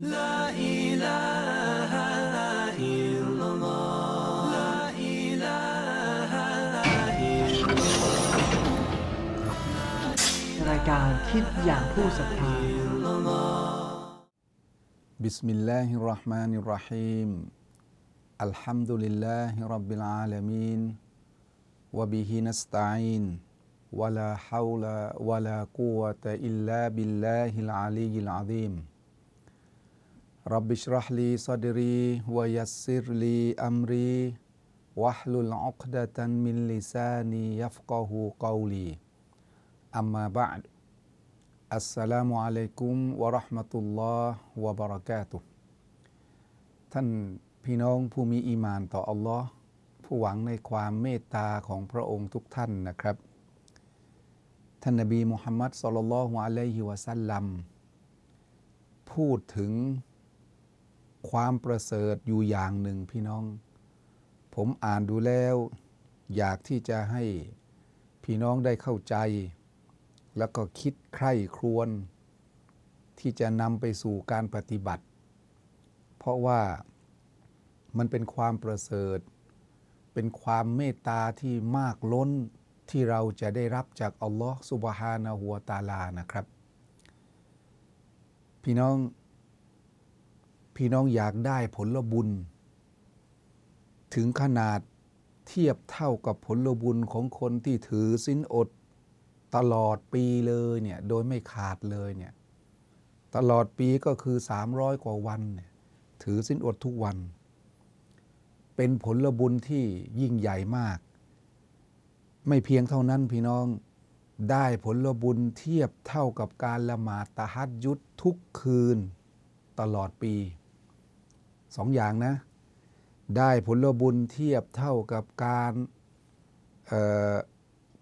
لا إله إلا الله لا إله إلا الله รายการคิดอย่างผู้ศรัทธา بسم الله الرحمن الرحيم الحمد لله رب العالمين وبه نستعين ولا حول ولا قوة إلا بالله العلي العظيم رب اشرح لي صدري ويسر لي أمري واحلل عقدة من لساني يفقه قولي أما بعد อัสสลามุอะลัยกุมวะเราะห์มะตุลลอฮ์วะบะเราะกาตุฮ์ท่านพี่น้องผู้มีอีหมานต่ออัลลอฮ์ผู้หวังในความเมตตาของพระองค์ทุกท่านนะครับ ท่านนบีมุฮัมมัดศ็อลลัลลอฮุอะลัยฮิวะซัลลัมพูดถึง ความประเสริฐอยู่อย่างหนึ่งพี่น้อง ผมอ่านดูแล้ว อยากที่จะให้พี่น้องได้เข้าใจ แล้วก็คิดใคร่ครวญที่จะนำไปสู่การปฏิบัติ เพราะว่ามันเป็นความประเสริฐ เป็นความเมตตาที่มากล้นที่เราจะได้รับจากอัลลอฮ์สุบฮานะฮัวตาลานะครับ พี่น้อง พี่น้องอยากได้ผลบุญ ถึงขนาดเทียบเท่ากับผลบุญของคนที่ถือสินอด ตลอดปีเลยเนี่ยโดยไม่ขาดเลยเนี่ยตลอดปีก็คือ 300 กว่าวันเนี่ยถือสินอดทุกวัน เป็นผลบุญที่ยิ่งใหญ่มาก ไม่เพียงเท่านั้นพี่น้องได้ผลบุญเทียบเท่ากับการละหมาดตะฮัดยุดทุกคืนตลอดปี สองอย่างนะ ได้ผลบุญเทียบเท่ากับการ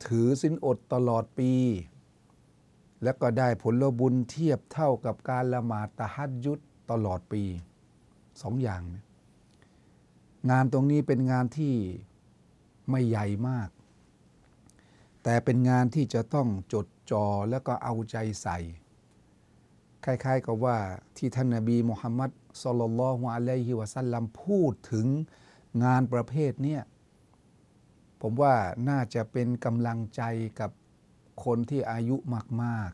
ถือสินอดตลอดปี แล้วก็ได้ผลบุญเทียบเท่ากับการละหมาดตะฮัดยุดตลอดปีสองอย่าง งานตรงนี้เป็นงานที่ไม่ใหญ่มาก แต่เป็นงานที่จะต้องจดจ่อแล้วก็เอาใจใส่ คล้ายๆกับว่าที่ท่านนาบีมุฮัมมัดสลลัลอฮุอะลัยฮิวะสัลลัมพูดถึงงานประเภทเนี้ยผมว่าน่าจะเป็นกำลังใจกับคนที่อายุมาก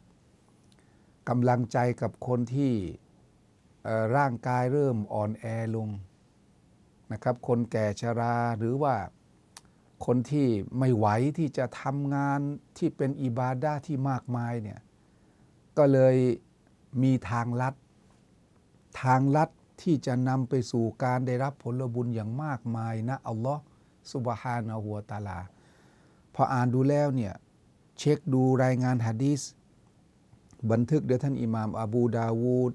ๆกำลังใจกับคนที่ร่างกายเริ่มอ่อนแอลงนะครับ คนแก่ชราหรือว่าคนที่ไม่ไหวที่จะทำงานที่เป็นอิบาดาที่มากมายเนี่ยก็เลยมีทางลัด ทางลัดที่จะนำไปสู่การได้รับผลบุญอย่างมากมายนะอัลลอฮ์สุบฮานะฮัวตาลา พออ่านดูแล้วเนี่ย เช็คดูรายงานฮะดีษบันทึกโดยท่านอิหม่ามอบูดาวูด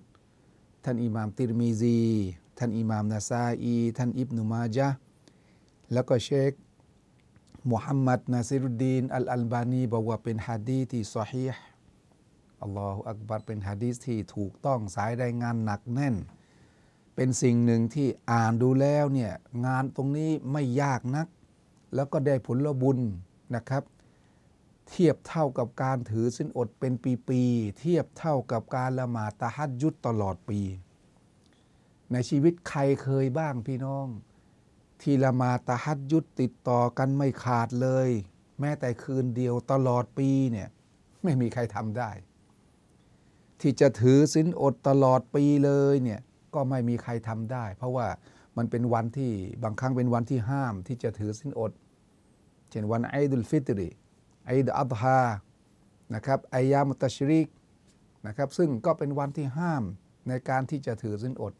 ท่านอิหม่ามติรมีซี ท่านอิหม่ามนาซาอี ท่านอิบนุมาจาแล้วก็เชคมุฮัมมัดนาซิรุดดีน อัลอัลบานีบอกว่าเป็นฮะดีที่ซอฮีห์ อัลลอฮฺอักบัรเป็นฮะดีษที่ถูกต้องสายรายงานหนักแน่น เป็นสิ่งหนึ่งที่อ่านดูแล้วเนี่ยงานตรงนี้ไม่ยากนัก แล้วก็ได้ผลบุญนะครับ เทียบเท่ากับการถือสินอดเป็นปีๆเทียบเท่ากับการละหมาดตะฮัดยุดตลอดปี ในชีวิตใครเคยบ้างพี่น้อง ที่ละหมาดตะฮัดยุดติดต่อกันไม่ขาดเลย แม้แต่คืนเดียวตลอดปีเนี่ยไม่มีใครทำได้ ที่จะถือสินอดตลอดปีเลยเนี่ยก็ไม่มีใครทำได้ เพราะว่ามันเป็นวันที่บางครั้งเป็นวันที่ห้าม ที่จะถือสินอด เช่นวันไอดุลฟิตรีไอดอัฎฮานะครับไอยามุตชริกนะครับซึ่งก็เป็นวันที่ห้ามในการที่จะถือสินอด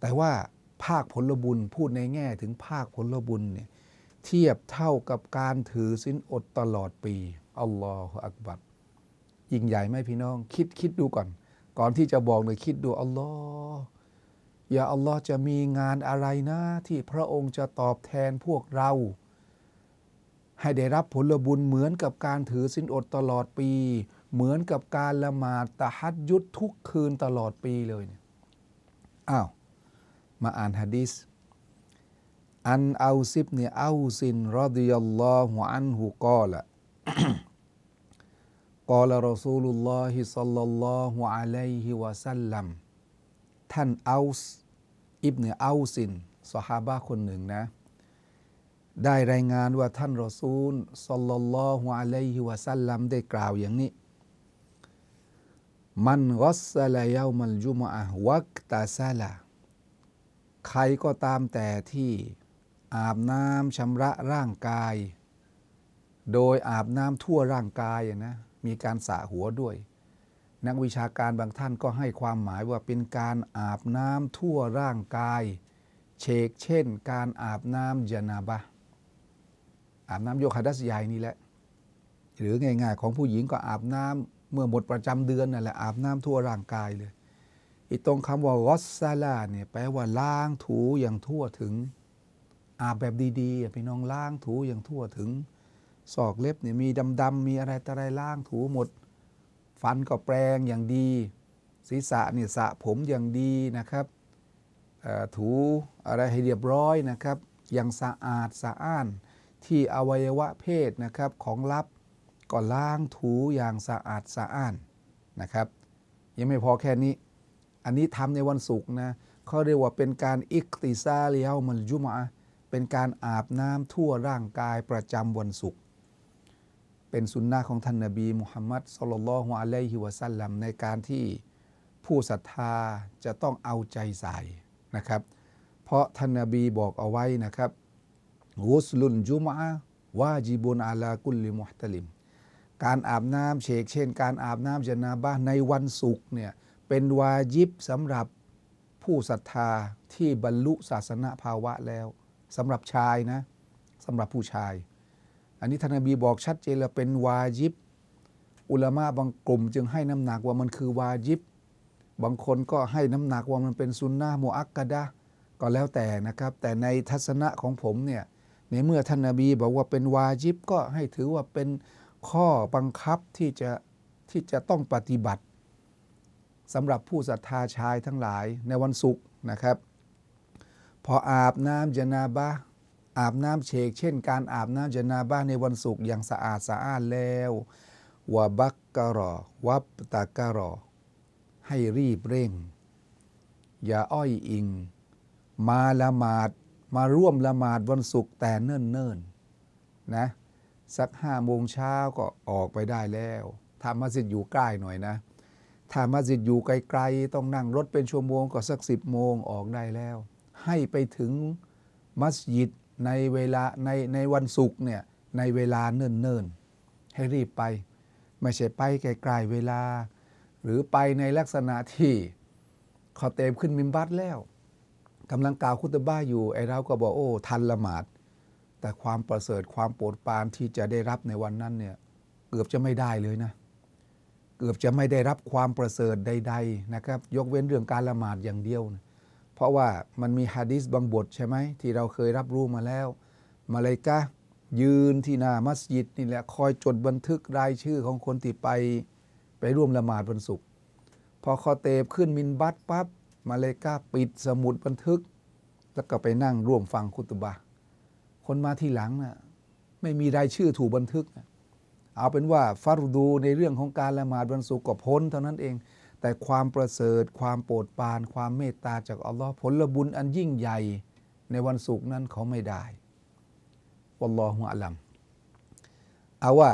แต่ว่าภาคผลบุญพูดในแง่ถึงภาคผลบุญเนี่ยเทียบเท่ากับการถือสินอดตลอดปีอัลลอฮฺอักบัร ยิ่งใหญ่ไหมพี่น้อง คิดคิดดูก่อน ก่อนที่จะบอกเลยคิดดูอัลลอฮ์อย่าอัลลอฮ์จะมีงานอะไรนะ ที่พระองค์จะตอบแทนพวกเรา ให้ได้รับผลบุญเหมือนกับการถือสินอดตลอดปี เหมือนกับการละหมาดตะฮัดยุดทุกคืนตลอดปีเลยเนี่ยอ้าวมาอ่านฮะดิษอันเอาซิบเนี่ยเอาซินรอดิยัลลอฮุอันฮุกอละ กอลรอซูลุลลอฮิสัลลัลลอฮุอะลัยท่านอาลส์อิบเนอัลซินสฮาบะคนหนึ่งนะ ได้รายงานว่าท่านรอซูลสัลลัลลอฮุอะลัยฮิวะสัลลัมได้กล่าวอย่างนี้ มันกัสลายามัลจุมอะวักตาซาลาใครก็ตามแต่ที่อาบน้ำชำระร่างกาย โดยอาบน้ำทั่วร่างกายนะ มีการสระหัวด้วย นักวิชาการบางท่านก็ให้ความหมายว่าเป็นการอาบน้ำทั่วร่างกาย เชกเช่น การอาบน้ำยานาบะอาบน้ำโยคะดัสใหญ่นี่แหละ หรือง่ายๆของผู้หญิงก็อาบน้ำเมื่อหมดประจำเดือนนั่นแหละอาบน้ำทั่วร่างกายเลยอีตรงคำว่ารอสซาลาเนี่ยแปลว่าล้างถูอย่างทั่วถึง อาบแบบดีๆพี่น้องล้างถูอย่างทั่วถึง ศอกเล็บเนี่ยมีดำๆมีอะไรต่อะไรล้างถูหมด ฟันก็แปรงอย่างดี ศีรษะเนี่ยสระผมอย่างดีนะครับถูอะไรให้เรียบร้อยนะครับ อย่างสะอาดสะอ้านที่อวัยวะเพศนะครับของลับก็ล้างถูอย่างสะอาดสะอ้านนะครับ ยังไม่พอแค่นี้ อันนี้ทำในวันศุกร์นะเขาเรียกว่าเป็นการอิกติซาเลียวมัลจุมะเป็นการอาบน้ำทั่วร่างกายประจำวันศุกร์ เป็นสุนนะของท่านนบีมุฮัมมัดสลลัลลอฮุอะลัยฮิวะสัลลัมในการที่ผู้ศรัทธาจะต้องเอาใจใส่นะครับ เพราะท่านนบีบอกเอาไว้นะครับกุสลุนจุมะวาจิบุนอาลากุลลิมุฮตลิม การอาบน้ำเชกเช่น การอาบน้ำจนาบะห์ในวันศุกร์เนี่ยเป็นวาจิบสำหรับผู้ศรัทธาที่บรรลุศาสนาภาวะแล้วสำหรับชายนะสำหรับผู้ชาย อันนี้ท่านนบีบอกชัดเจนแล้วเป็นวาจิบ อุลามะบางกลุ่ม จึงให้น้ำหนักว่ามันคือวาจิบบางคนก็ให้น้ำหนักว่ามันเป็นซุนนะห์มุอักกะดะก็แล้วแต่นะครับ แต่ในทัศนะของผมเนี่ยในเมื่อท่านนบีบอกว่าเป็นวาจิบก็ให้ถือว่าเป็นข้อบังคับที่จะที่จะต้องปฏิบัติสำหรับผู้ศรัทธาชายทั้งหลายในวันศุกร์นะครับ พออาบน้ำจนาบะ อาบน้ำเชก เช่น การอาบน้ำจนาบะห์ในวันศุกร์อย่างสะอาดสะอานแล้ววะบักกะรอวับตะกะรอ ให้รีบเร่ง อย่าอ้อยอิง มาละหมาดมาร่วมละหมาดวันศุกร์แต่เนิ่นๆนะสักห้าโมงเช้าก็ออกไปได้แล้วถ้ามัสยิดอยู่ใกล้หน่อยนะถ้ามัสยิดอยู่ไกลๆ ต้องนั่งรถเป็นชั่วโมงก็สักสิบโมงออกได้แล้ว ให้ไปถึงมัสยิด ในเวลาในในวันศุกร์เนี่ยในเวลาเนิ่นๆ ให้รีบไป ไม่ใช่ไปไกลๆเวลา หรือไปในลักษณะที่ขอเต็มขึ้นมิมบัตแล้วกำลังกล่าวคุตบ้าอยู่ไอเราก็บอกโอ้ทันละหมาด แต่ความประเสริฐความโปรดปรานที่จะได้รับในวันนั้นเนี่ยเกือบจะไม่ได้เลยนะ เกือบจะไม่ได้รับความประเสริฐใด ๆนะครับ ยกเว้นเรื่องการละหมาดอย่างเดียวนะ เพราะว่ามันมีฮะดิษบางบทใช่ไหมที่เราเคยรับรู้มาแล้ว มาเลยกะยืนที่หน้ามัสยิดนี่แหละคอยจดบันทึกรายชื่อของคนที่ไปไปร่วมละหมาดวันศุกร์พอคอเตบขึ้นมินบัตปั๊บมาเลยกาปิดสมุดบันทึก แล้วก็ไปนั่งร่วมฟังคุตบะ คนมาที่หลังน่ะไม่มีรายชื่อถูกบันทึกนะเอาเป็นว่าฟารดูในเรื่องของการละหมาดวันศุกร์ก็พ้นเท่านั้นเอง แต่ความประเสริฐ ความโปรดปราน ความเมตตาจากอัลลอฮ์ผลบุญอันยิ่งใหญ่ในวันศุกร์นั้นเขาไม่ได้วัลลอฮุอะลัมเอาว่า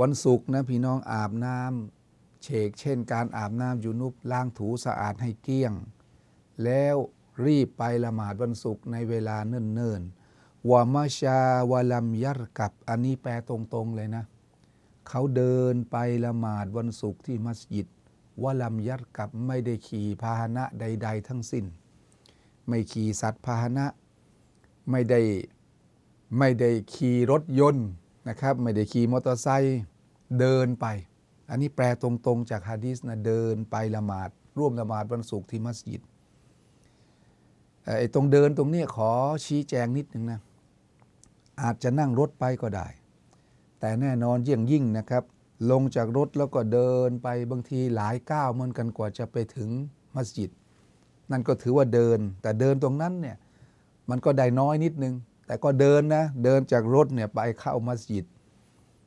วันศุกร์นะพี่น้องอาบน้ำเชกเช่น การอาบน้ำยูนุบล้างถูสะอาดให้เกลี้ยง แล้วรีบไปละหมาดวันศุกร์ในเวลาเนิ่นๆวามาชาวะลัมยัรกับอันนี้แปลตรงๆเลยนะ เขาเดินไปละหมาดวันศุกร์ที่มัสยิด วะลัมยัรกับไม่ได้ขี่พาหนะใด ๆ ทั้งสิ้น ไม่ขี่สัตว์พาหนะ ไม่ได้ไม่ได้ขี่รถยนต์นะครับ ไม่ได้ขี่มอเตอร์ไซค์เดินไป อันนี้แปลตรงๆจากฮะดีษนะเดินไปละหมาด ร่วมละหมาดวันศุกร์ที่มัสยิดไอ้ตรงเดินตรงนี้ขอชี้แจงนิดนึงนะอาจจะนั่งรถไปก็ได้ แต่แน่นอนยิ่งยิ่งนะครับ ลงจากรถแล้วก็เดินไปบางทีหลายก้าวเหมือนกันกว่าจะไปถึงมัสยิด นั่นก็ถือว่าเดิน แต่เดินตรงนั้นเนี่ยมันก็ได้น้อยนิดนึง แต่ก็เดินนะเดินจากรถเนี่ยไปเข้ามัสยิด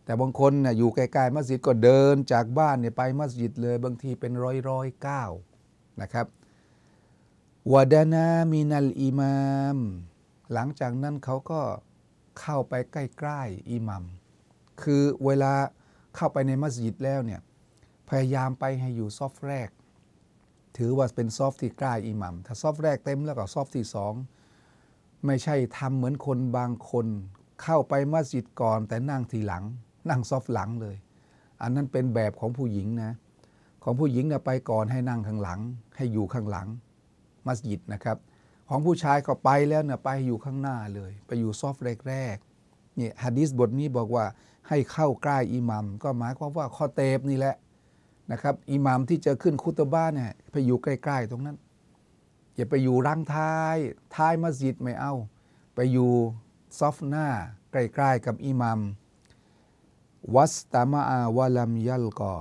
แต่บางคนเนี่ยอยู่ใกล้ๆมัสยิดก็เดินจากบ้านเนี่ยไปมัสยิดเลยบางทีเป็นร้อยร้อยก้าวนะครับวดานามินัลอิมามหลังจากนั้นเขาก็เข้าไปใกล้ๆอิหมัม คือเวลา เข้าไปในมัสยิดแล้วเนี่ยพยายามไปให้อยู่ซอฟแรก ถือว่าเป็นซอฟที่ใกล้อิหมัมถ้าซอฟแรกเต็มแล้วก็ซอฟที่สองไม่ใช่ทำเหมือนคนบางคน เข้าไปมัสยิดก่อนแต่นั่งทีหลัง นั่งซอฟหลังเลย อันนั้นเป็นแบบของผู้หญิงนะของผู้หญิงนะไปก่อนให้นั่งข้างหลัง ให้อยู่ข้างหลัง มัสยิดนะครับ ของผู้ชายก็ไปแล้วเนี่ยไปอยู่ข้างหน้าเลย ไปอยู่ซอฟแรก นี่ฮะดิษบทนี้บอกว่าให้เข้าใกล้อิหมัมก็หมายความว่าข้อเตบนี่แหละนะครับอิหมัมที่จะขึ้นคุตบ้านเนี่ยไปอยู่ใกล้ๆตรงนั้น อย่าไปอยู่รังท้าย ท้ายมัสยิดไม่เอา ไปอยู่ซอฟหน้าใกล้ๆกับอิหมัมวัสตามะอาวะลัมยัลกอ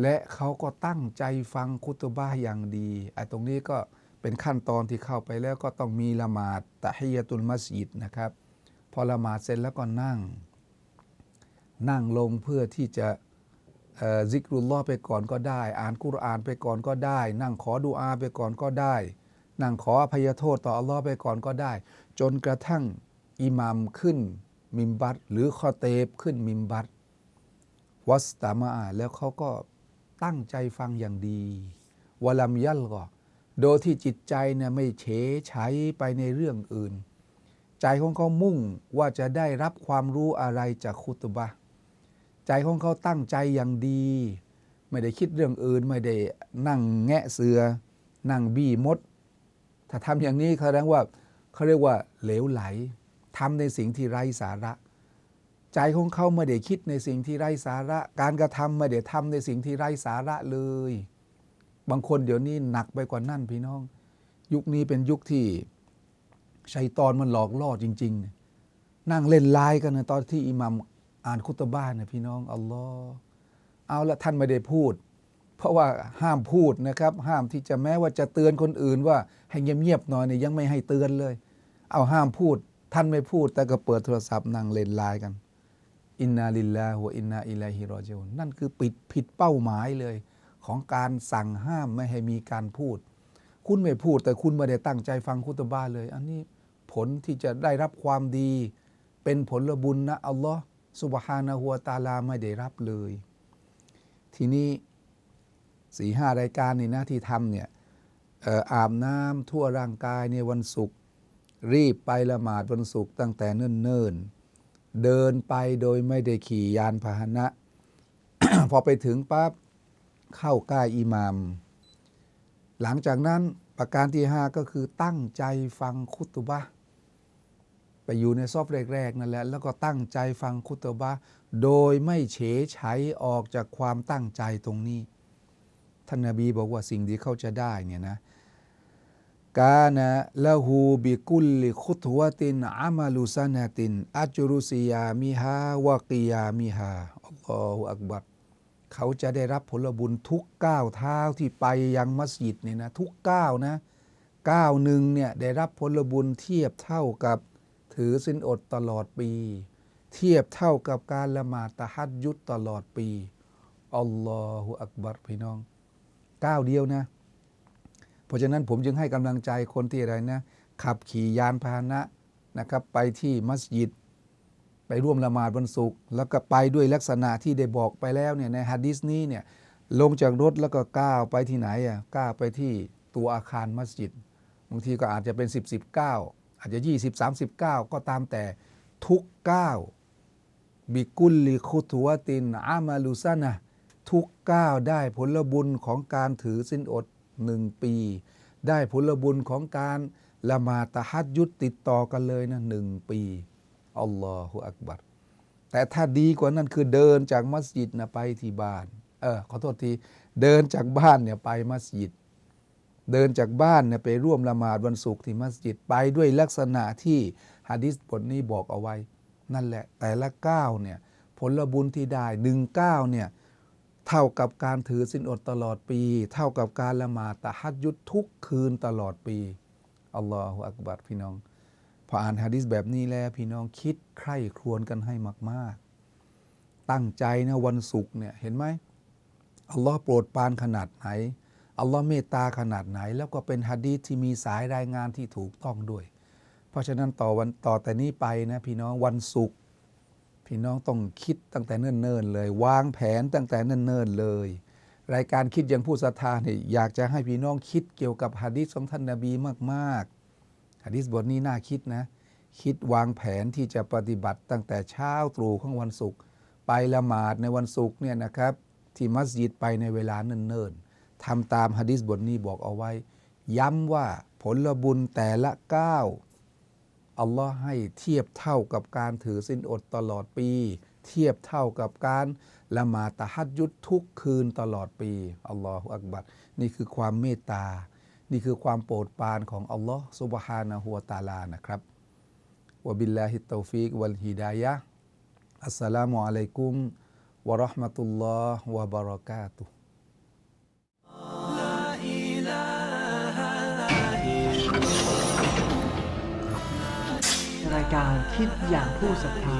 และเขาก็ตั้งใจฟังคุตบะห์อย่างดีไอ้ตรงนี้ก็เป็นขั้นตอนที่เข้าไปแล้วก็ต้องมีละหมาดตะฮิยตุลมัสยิดนะครับ อละหมาดเสร็จแล้วก็นั่ง นั่งลงเพื่อที่จะอิกรุลลอไปก่อนก็ได้ อ่านกุรอานไปก่อนก็ได้ นั่งขอดุอาไปก่อนก็ได้ นั่งขออภัยโทษต่ออัลลอฮ์ไปก่อนก็ได้ จนกระทั่งอิหมัมขึ้นมิมบัตหรือคอเตบขึ้นมิมบัตวัสตามาแล้วเขาก็ตั้งใจฟังอย่างดีวลัมยัลก็โดยที่จิตใจเนี่ยไม่เฉยใช้ไปในเรื่องอื่น ใจของเขามุ่งว่าจะได้รับความรู้อะไรจากคุตบะ ใจของเขาตั้งใจอย่างดี ไม่ได้คิดเรื่องอื่น ไม่ได้นั่งแงะเสือ นั่งบี้มด ถ้าทำอย่างนี้แสดงว่าเขาเรียกว่าเหลวไหลทำในสิ่งที่ไร้สาระ ใจของเขาไม่ได้คิดในสิ่งที่ไร้สาระ การกระทำไม่ได้ทำในสิ่งที่ไร้สาระเลย บางคนเดี๋ยวนี้หนักไปกว่านั่นพี่น้อง ยุคนี้เป็นยุคที่ ชัยตอนมันหลอกล่อจริงๆ นั่งเล่นไลน์กันนะตอนที่อิหมัมอ่านคุตบ้านนะพี่น้องอัลลอฮ์เอาละท่านไม่ได้พูด เพราะว่าห้ามพูดนะครับ ห้ามที่จะแม้ว่าจะเตือนคนอื่นว่าให้เงียบๆหน่อยเนี่ยยังไม่ให้เตือนเลย เอาห้ามพูด ท่านไม่พูด แต่ก็เปิดโทรศัพท์นั่งเล่นไลน์กัน อินนาลิลลาฮวอินนาอิลัยฮิรอจิอุนนั่นคือปิดผิดเป้าหมายเลยของการสั่งห้ามไม่ให้มีการพูด คุณไม่พูดแต่คุณไม่ได้ตั้งใจฟังคุตบ้าเลย อันนี้ ผลที่จะได้รับความดี เป็นผลบุญนะอัลลอฮ์สุบฮานะฮัวตาลาไม่ได้รับเลย ทีนี้สี่ห้ารายการนี่นะที่ทำเนี่ยออาบน้ำทั่วร่างกายในวันศุกร์รีบไปละหมาดวันศุกร์ตั้งแต่เนิ่นๆ เดินไปโดยไม่ได้ขี่ยานพาหนะ พอไปถึงปั๊บเข้าใกล้อิหมาม หลังจากนั้นประการที่ 5 ก็คือตั้งใจฟังคุตุบะ ไปอยู่ในซอฟแรกๆนั่นแหละแล้วก็ตั้งใจฟังคุตบะโดยไม่เฉยใช้ออกจากความตั้งใจตรงนี้ ท่านนาบีบอกว่าสิ่งที่เขาจะได้เนี่ยนะกานะละหูบิกุลลิคุตวตินอามาลุสนาตินอัจรุสิยามิฮาวะกิยามิฮาอัลลอฮฺอักบัรเขาจะได้รับผลบุญทุกก้าวเท้าที่ไปยังมัสยิดเนี่ยนะทุกก้าวนะก้าวหนึ่งเนี่ยได้รับผลบุญเทียบเท่ากับ ถือสินอดตลอดปี เทียบเท่ากับการละหมาดตะฮัดยุดตลอดปีอัลลอฮฺอักบัรพี่น้องก้าวเดียวนะ เพราะฉะนั้นผมจึงให้กำลังใจคนที่อะไรนะ ขับขี่ยานพาหนะนะครับ ไปที่มัสยิด ไปร่วมละหมาดวันศุกร์แล้วก็ไปด้วยลักษณะที่ได้บอกไปแล้วเนี่ยในฮะดิษนี้เนี่ยลงจากรถแล้วก็ก้าวไปที่ไหนอะก้าวไปที่ตัวอาคารมัสยิดบางทีก็อาจจะเป็น 10 10ก้าว อาจจะ 20 30ก้าวก็ตามแต่ทุกก้าวบิกุลลิคุตวตินอามาลุซานะทุกก้าวได้ผลบุญของการถือสินอดหนึ่งปี ได้ผลบุญของการละมาตะฮัดยุดติดต่อกันเลยนะหนึ่งปีอัลลอฮฺอักบัรแต่ถ้าดีกว่านั้นคือเดินจากมัสยิดนะไปที่บ้าน เออขอโทษที เดินจากบ้านเนี่ยไปมัสยิด เดินจากบ้านเนี่ยไปร่วมละหมาดวันศุกร์ที่มัสยิดไปด้วยลักษณะที่ฮะดิษบทนี้บอกเอาไว้ นั่นแหละแต่ละก้าวเนี่ยผลบุญที่ได้หนึ่งก้าวเนี่ยเท่ากับการถือสินอดตลอดปี เท่ากับการละหมาดตะฮัดยุดทุกคืนตลอดปีอัลลอฮฺอักบัรพี่น้อง พออ่านฮะดิษแบบนี้แล้วพี่น้องคิดใคร่ครวญกันให้มาก ๆ ตั้งใจนะวันศุกร์เนี่ยเห็นไหมอัลลอฮ์โปรดปานขนาดไหน อัลลอฮ์เมตตาขนาดไหน แล้วก็เป็นฮะดีษที่มีสายรายงานที่ถูกต้องด้วย เพราะฉะนั้นต่อวันต่อแต่นี้ไปนะพี่น้องวันศุกร์พี่น้องต้องคิดตั้งแต่เนิ่นๆเลย วางแผนตั้งแต่เนิ่นๆเลย รายการคิดอย่างผู้ศรัทธาเนี่ยอยากจะให้พี่น้องคิดเกี่ยวกับฮะดีษของท่านนาบีมากๆฮะดีษบทนี้น่าคิดนะ คิดวางแผนที่จะปฏิบัติตั้งแต่เช้าตรู่ของวันศุกร์ไปละหมาดในวันศุกร์เนี่ยนะครับ ที่มัสยิดไปในเวลาเนิ่นๆ ทำตามฮะดีษบทนี้บอกเอาไว้ ย้ำว่าผลบุญแต่ละก้าวอัลลอฮ์ให้เทียบเท่ากับการถือสินอดตลอดปี เทียบเท่ากับการละหมาตะฮัดยุดทุกคืนตลอดปีอัลลอฮฺอักบัรนี่คือความเมตตา นี่คือความโปรดปรานของอัลลอฮ์ซุบฮานะฮูวตะอาลานะครับวบิลลาฮิตตอฟิกวัลฮิดายะอัสสลามุอะลัยกุมวะราะห์มะตุลลอฮ์วะบะเราะกาตุฮ์ การคิดอย่างผู้ศรัทธา